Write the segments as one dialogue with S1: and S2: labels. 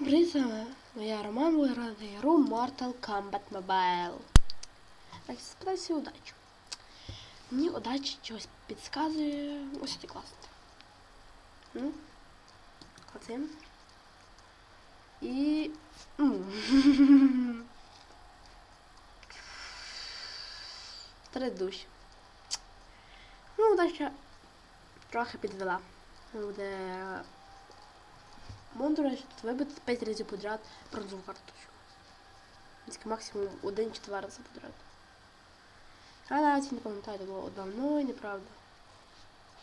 S1: Привіт, вами моя Роман ви граєте ігру Mortal Kombat Mobile. Так, спитайся удачу. Мені удача чогось підказує. Ось це класно. Ну, клацаємо. І... м. Три душі. Ну, удача трохи підвела. Буде Тут вибити 5 разів подряд бронзову карточку. Тільки максимум один чи два рази подряд. А навіть не пам'ятаю, це було давно і неправда.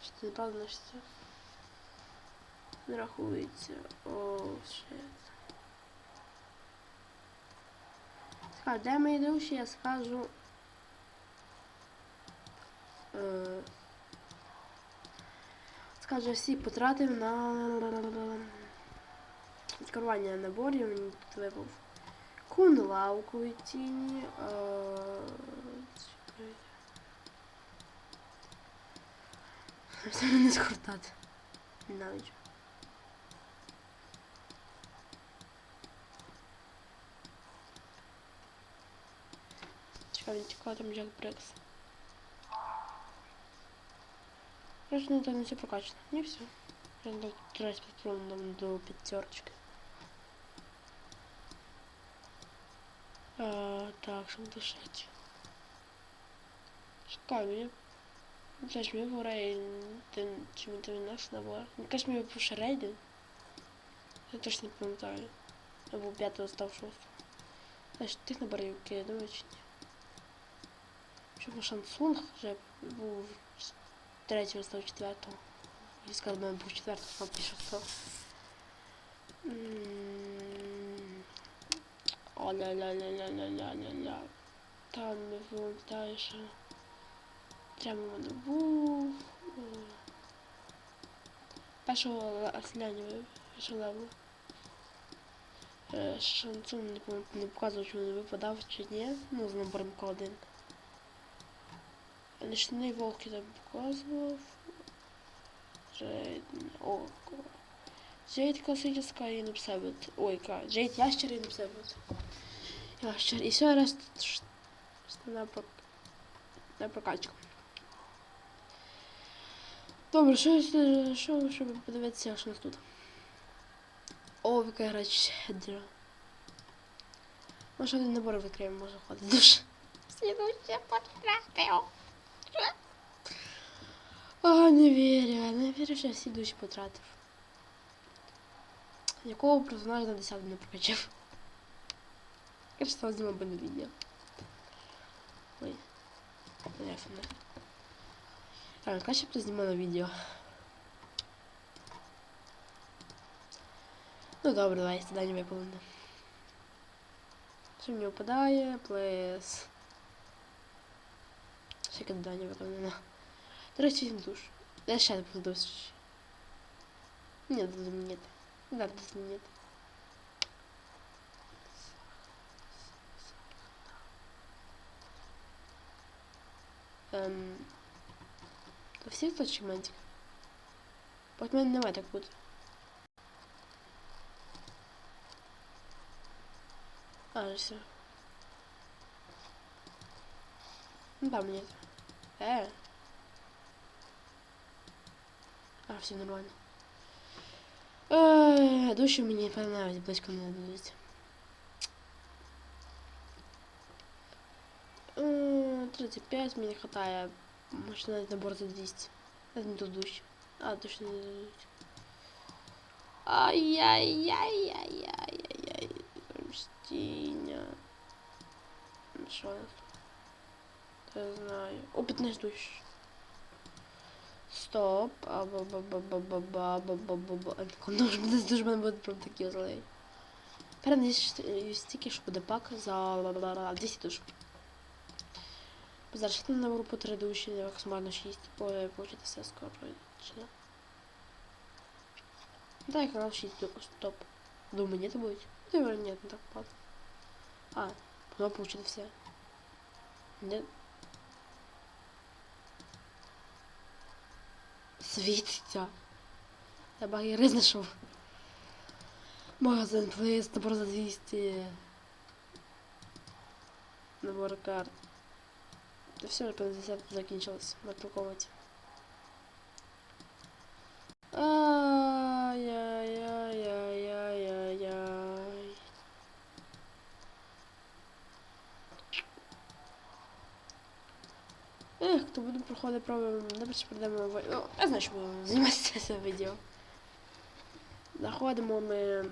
S1: Що це неправда, значить це не рахується. О, шит. Скажу, де мої душі, я скажу. Е, скажу, всі потратив на відкривання наборів мені тут випав кун лавкові тіні. е, чекайте. Все мене скортати. Навіть. Чекай, чекай, там Джек Брекс. Короче, ну там не все прокачано. Не все. Я надо тратить патрон до пятерочки. так, що дишати. Чекай, мені... Знаєш, мені в рейді, чи мені там наш набор. Мені кажуть, мені випивши рейди. Я точно не пам'ятаю. Або п'ятого став шостого. Знаєш, тих наборів, які я думаю, чи ні. Щоб Шансунг вже був з третього став четвертого. І сказав, мене був четвертого, став пішов став. М, Ля-ля-ля-ля-ля-ля-ля-ля. Там не було. Прямо воно був. Першого ослянюю. Першого. Е, шансон не, не показував, чи він випадав, чи ні. Ну, з набором К1. Нічний волк я показував. Джейд... О, Джейд класична і не Ой, ка. Джейд ящер і не Решта ш- ш- на, на прокачку. Добре, що, що, щоб подивитися, що у нас тут? О, яка гра щедра. Може, один набор відкриємо, може ходить душ. Слідуюче потратив. О, не вірю, не вірю, що я душі потратив. Якого персонажа на 10 не прокачав? Конечно, возьмем видео. Ой. Понятно. А, краще признімо на видео? Ну добре, давайте далі виповнено. Що мені випадає? Плес. Ще кидання виконано. До речі, візьму душ. Я ще не буду душ. нет, нет. Да, нет. Эм, ем, всіх документів. От мене немає так будет. А, ну все. Ну там нет. Э. А, все нормально. Э, душу мне понравилось, близко надо будет. 35 мені хватає. Може навіть набор за 200. Це не тут душі. А, душі не дадуть. Ай-яй-яй-яй-яй-яй. Мстіня. Ну, Що у нас? Не знаю. О, 15 душ. Стоп. А ба ба ба ба ба ба ба ба ба ба Дуже мене дуже мене буде прям такі злий. Певно, стільки, що буде пак за 200 душ. Зараз на групу 3 душі, максимально 6. Ой, получити все скоро. Да? Да, я канал 6 ду- Стоп. Думаю, нет будет. Думаю, нет, не так падает. А, потом получили все. Нет. Світиться. Я баги знайшов. Магазин плейс, набор за 200. Набор карт. Да все, 50 закінчилось. Напаковувати. Ай-яй-яй-яй-яй-яй. Ех, хто буде проходити добре, що прийдемо в... Ну, я знаю, що будемо зніматися це відео. Заходимо ми...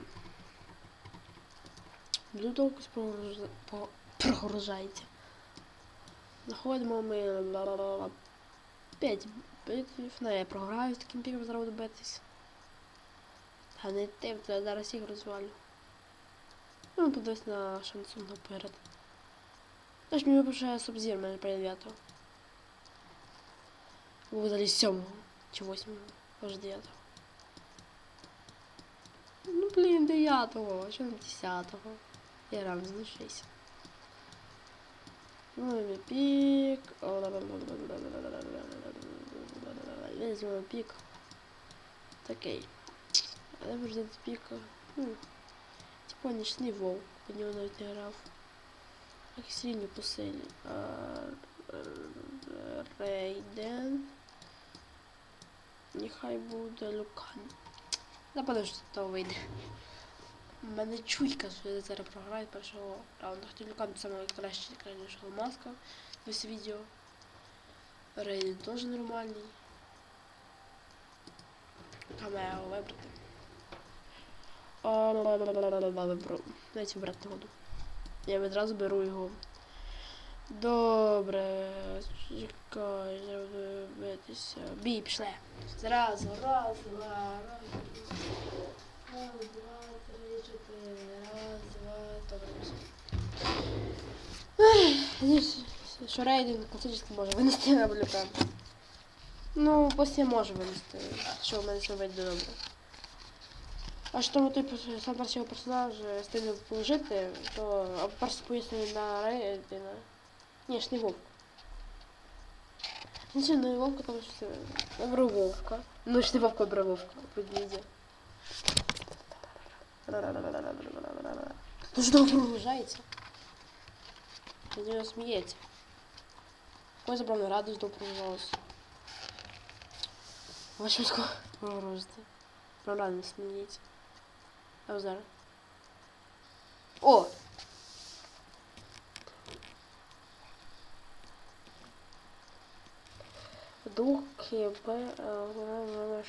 S1: Прогруз- по- прогружається. Заходимо ми... ла-ла-ла-ла. П'ять битвів. Не, я програю з таким піком зараз буду битись. А не тим, то я зараз їх розвалю. Ну, подивись на шансон наперед. Знаєш, мені випишає Субзір, мене по 9 Ви взагалі 7 чи 8 може 9 Ну блін, 9 що не 10 Я рано залишився. Ну і пік. Візьмемо пік. Такий. Але можна з піка. Ну, типа нічний вовк, по нього навіть не грав. Так сильно по силі. Е, Рейден. Нехай буде Люкан. Напевно, що то вийде. У мене чуйка, що я зараз програю першого раунду. Хоча Люкан це найкраще, краще маска. Весь відео. Рейден теж нормальний. Камео вибрати. Вибрав. Навіть вибрати не буду. Я відразу беру його. Добре. Чекай, треба битися. Бій, пішли. Зразу, раз, два, раз. Раз, два, три, чотири. Раз, два, добре. Що рейдинг класично може винести на блюка. Ну, пусть я можу винести, що в мене все вийде добре. А що тому той перс- сам першого персонажа стильно положити, то перше поїсти на рейдина. Ні, ж не вовк. Нічого, не вовка, тому що це вовка. Ну ж не вовка, добре вовка. Подійде. Дуже довго прогружається. З нього сміється. Ой, забрав на радость, довго прогружалося. Важко прогрузити. Правда, не сміється. А зараз. О! Дух КБ вона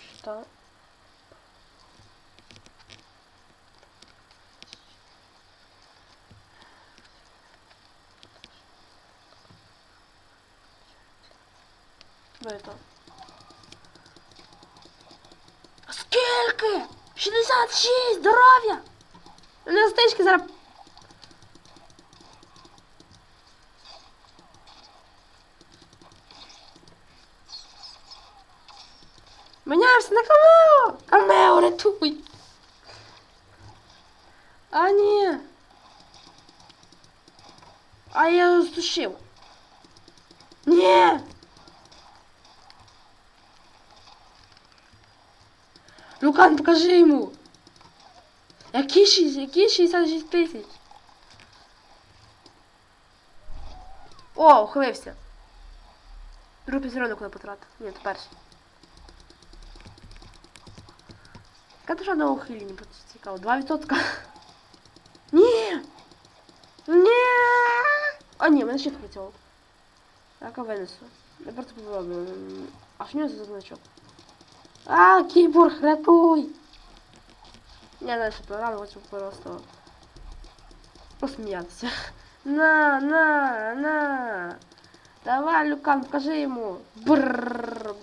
S1: Это. Скільки? 66! Здоров'я! Стечки зараз. Міняємося на камео! Камео, рятуй! А ні! А я його здушив. Ні! Лукан, покажи йому! Які, шість- які 66 тисяч? О, ухилився. Другий пізерунок не потратив. Ні, це перший. Яка душа на ухилі, просто цікаво. 2%. Ні! Ні! А ні, мене ще працював. Так, я винесу. Я просто попробую. А що у нього за значок? А, кіборг, рятуй! Я дальше програму хочу просто посміятися. На, на, на. Давай, Люкан, покажи йому. Брррр.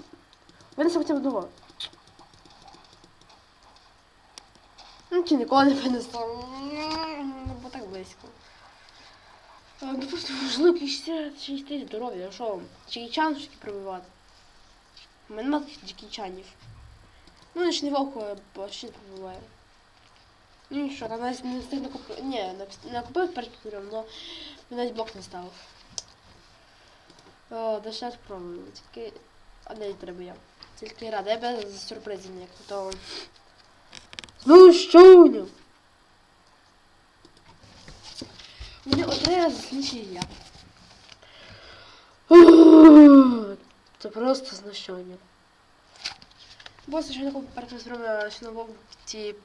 S1: Винеси хоча б одного. Ну, чи ніколи не винесло. Бо так близько. А, Ну просто важливо 66 тисяч здоров'я, а що? Чекічан все-таки пробивати. У мене нема таких чекічанів. Ну, нічний вовк почти не побуває. Ну ничего, що, там навіть не встиг накупив. Ні, не купив перед курем, але навіть блок не ставив. О, да сейчас пробуем, Тільки... А не треба я. Тільки рада, я без сюрпризів ніяк, то... Ну що у нього? У мене одне знищення. Це просто знищення. Бо зробили новому ці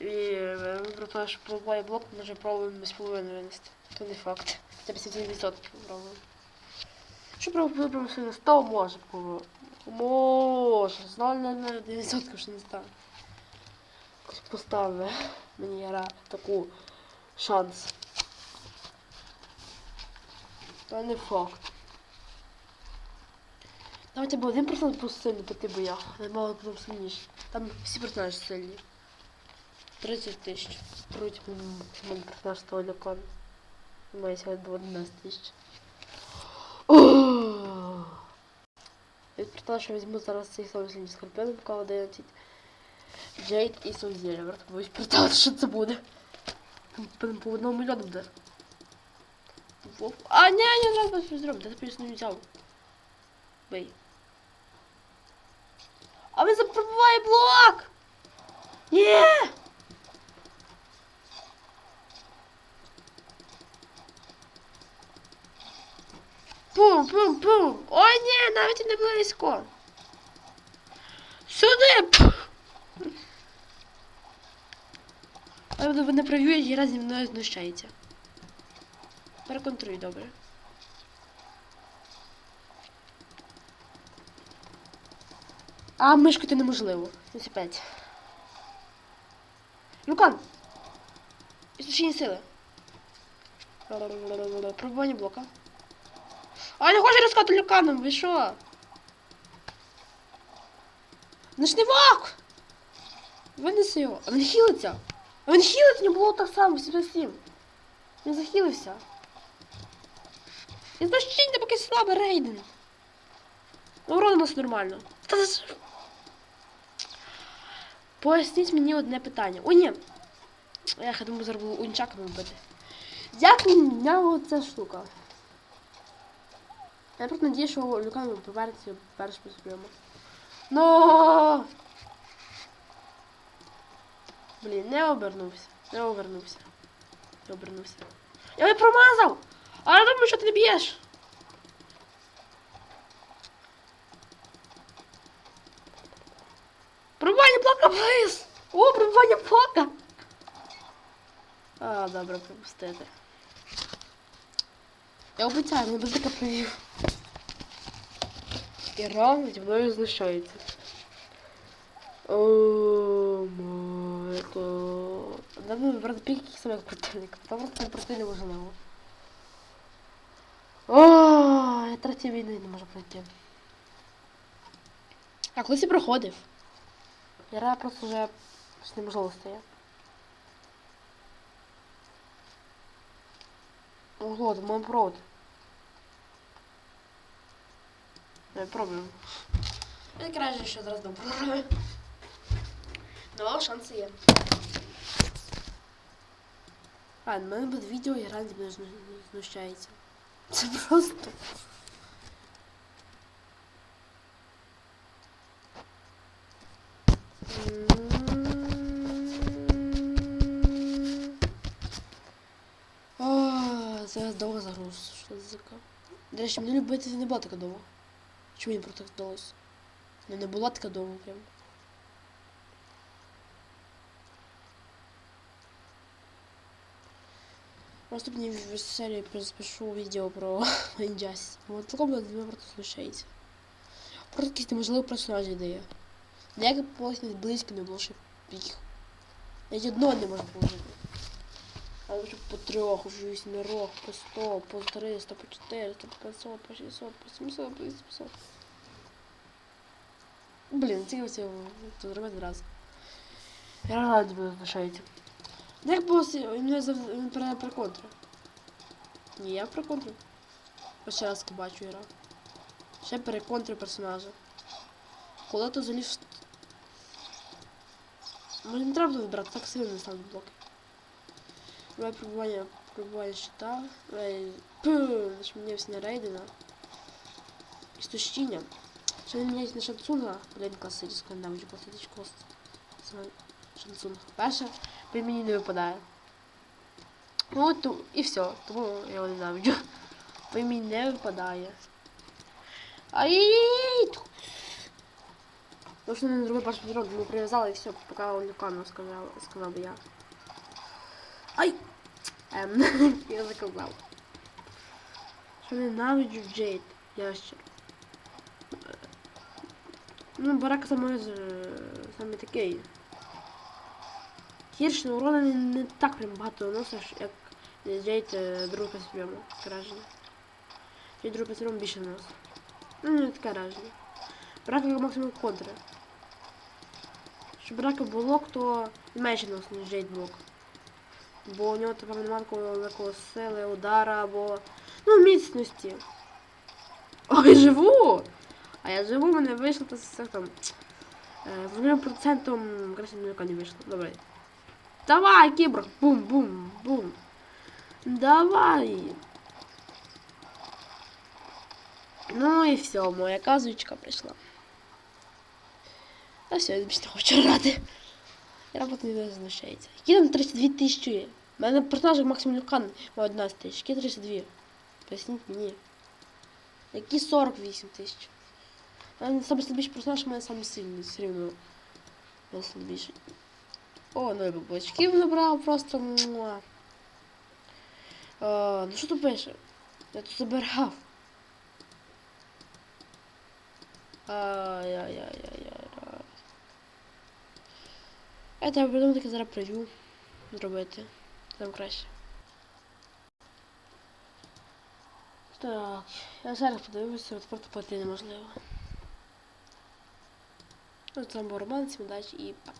S1: і е, про те, що пробуває блок, може пробуємо без половини винести. То не факт. Це 50% пробуємо. Що пробуємо на 100 може. Може, знаю на 9% що не стане. Поставили мені гра таку шанс. Та не факт. Давайте бо один персонаж був сильний, то ти бо я. Не мало потім сильніше. Там всі персонажі сильні. 30 тисяч. Труть мене персонаж того лякон. Має сьогодні 11 тисяч. Представила, що візьму зараз цей самий сильний скорпіон, поки 11. Джейд і. Варто боюсь представити, що це буде. По одному мільйону буде. А, ні, не треба щось зробити, я просто не взяв. Бей. А він запробуває блок! Ні! Пум, пум, пум! Ой, ні, навіть не близько. Сюди! А ви не і зі мною знущається. Переконтролюй, добре. А мишку то неможливо. Ось опять. Люкан! Істочні сили. Пробування блока. А не хоче розкати люканом, ви що? Ночний вак! Винеси його. А він хілиться. А він хілиться, не було так само, 77. Він захилився. І значить, поки слабий рейден. Ну, урон у нас нормально. Та Поясніть мені одне питання. О, ні. Я думаю, зараз буду унчаком вбити. Як міняла ця штука? Я просто надію, що Люкан повернеться перш прийому. Но! Блін, не обернувся. Не обернувся. Не обернувся. Я не промазав! А я думаю, що ти не б'єш. Вниз! О, пробування блока! А, добре, пропустити. Я обіцяю, не таке провів. І рано зі мною знущається. О май гад. Да ну, брат, який себе як противник. Це просто пройти неможливо. О, я третій війни не можу пройти. А колись і проходив. Я просто вже щось неможливо стає. Ого, це мой провод. Не пробуємо. Я краще ще зараз попробую. Ну, шанси є. А, на мене буде відео і гранді мене зну- знущається. Це просто. Зараз довго загруз. Що це за ка- До речі, мені любити не була така довго. Чому мені про так вдалося? Ну не була така довго прям. В наступній серії запишу відео про Інджас. Вот такому мене просто слушається. Просто якісь неможливі персонажі дає. Ніяке пояснення близько не було, щоб їх. Навіть одного не можна положити. А лише по трьох, вже вісьмерох, по 100, по 300, по 400, по 500, по 600, по 700, по 800. Блін, ці все тут робити раз. Я раді буду залишається. Як він мене зав... він пере приконтрив? Ні, я приконтрив. Ось ще раз бачу гра. Ще переконтрив персонажа. Коли то заліз. Може не треба вибрати, так сильно не ставлю блоки. Давай пробування, пробування щита. Змінився на рейдена. Ще не міняється на шансунга. Блін, класичний ненавиджу класичний кост. Шансунг. Перше, при мені не випадає. Ну от і все, тому я його ненавиджу. Він мені не випадає. Ай! Тому що не зробив перший підрок, ми прив'язали і все, поки Олюкану сказав, сказав я. Ай! Ем, я заказав. Що ненавиджу Джейд, ящер. Ну, барака саме, саме такий. Гірше урона не, не так прям багато наносиш, як Джейд е, друг по стрьому, таке враження. Джейд друг по стрьому більше наносить. Ну, не таке враження. Брака максимум контри. Щоб брака блок, то менше наносить, ніж Джейд блок. Бо у нього тепер немає такого великого сили, удара або. Ну, міцності. Ой, живу! А я живу, мене вийшло то з там. Е, з одним процентом краще ніяка не вийшло. Добре. Давай, кіборг! Бум, бум, бум. Давай. Ну і все, моя казочка прийшла. А все, я більше не хочу грати. Я робота не залишається. Які там 32 тисячі? У мене персонаж максимум Люкан має 11 тисяч. Які 32? Поясніть мені. Які 48 тисяч? У мене саме слабіший персонаж, у мене саме сильний, все рівно. У мене слабіший. О, ну я бабочків набрав просто. Муа. А, ну що тут пише? Я тут забирав. Ай-яй-яй-яй-яй. Я треба придумати таке зараз прев'ю зробити. Там краще. Так, я зараз подивився, просто плати неможливо. Ну, там був роман, всім удачі і пока.